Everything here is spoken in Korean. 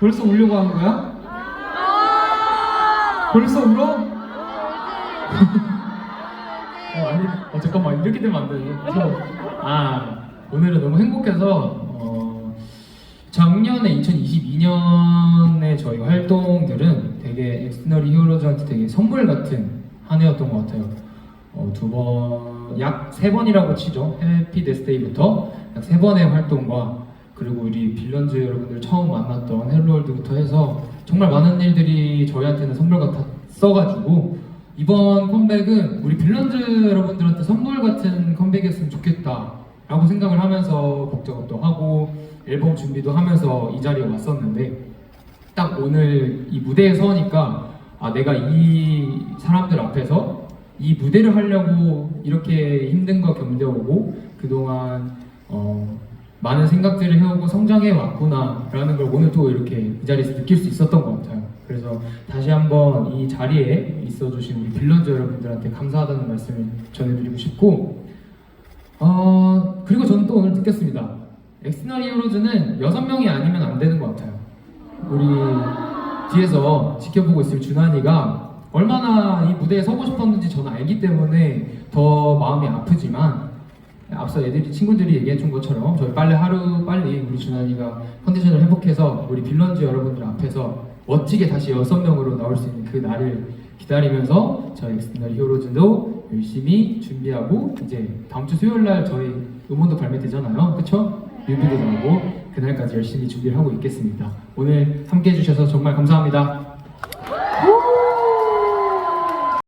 벌써 울려고 하는 거야? 벌써 울어? 어, 아니, 어, 잠깐만 이렇게 되면 안 돼. 저, 아 오늘은 너무 행복해서 어, 작년에 2022년에 저희 활동들은 되게 엑스너리 히어로즈한테 되게 선물 같은 한 해였던 것 같아요. 어, 두 번, 약 세 번이라고 치죠. 해피 데스데이부터 약 세 번의 활동과 그리고 우리 빌런즈 여러분들 처음 만났던 헬로월드부터 해서 정말 많은 일들이 저희한테는 선물 같았어가지고 이번 컴백은 우리 빌런즈 여러분들한테 선물 같은 컴백이었으면 좋겠다 라고 생각을 하면서 걱정도 하고 앨범 준비도 하면서 이 자리에 왔었는데 딱 오늘 이 무대에 서니까 아 내가 이 사람들 앞에서 이 무대를 하려고 이렇게 힘든 거 견뎌오고 그동안 어, 많은 생각들을 해오고 성장해 왔구나라는 걸 오늘 또 이렇게 이 자리에서 느낄 수 있었던 것 같아요. 그래서 다시 한번 이 자리에 있어주신 우리 빌런즈 여러분들한테 감사하다는 말씀을 전해드리고 싶고 어, 그리고 저는 또 오늘 느꼈습니다. 엑스너리 히어로즈는 여섯 명이 아니면 안 되는 것 같아요. 우리 뒤에서 지켜보고 있을 준환이가 얼마나 이 무대에 서고 싶었는지 저는 알기 때문에 더 마음이 아프지만 앞서 애들이 친구들이 얘기해 준 것처럼 저희 빨리 하루 빨리 우리 준환이가 컨디션을 회복해서 우리 빌런즈 여러분들 앞에서 멋지게 다시 여섯 명으로 나올 수 있는 그 날을 기다리면서 저희 엑스너리 히어로즈도 열심히 준비하고 이제 다음 주 수요일 날 저희 음원도 발매되잖아요, 그렇죠? 뮤비도 나오고 그날까지 열심히 준비를 하고 있겠습니다. 오늘 함께 해주셔서 정말 감사합니다.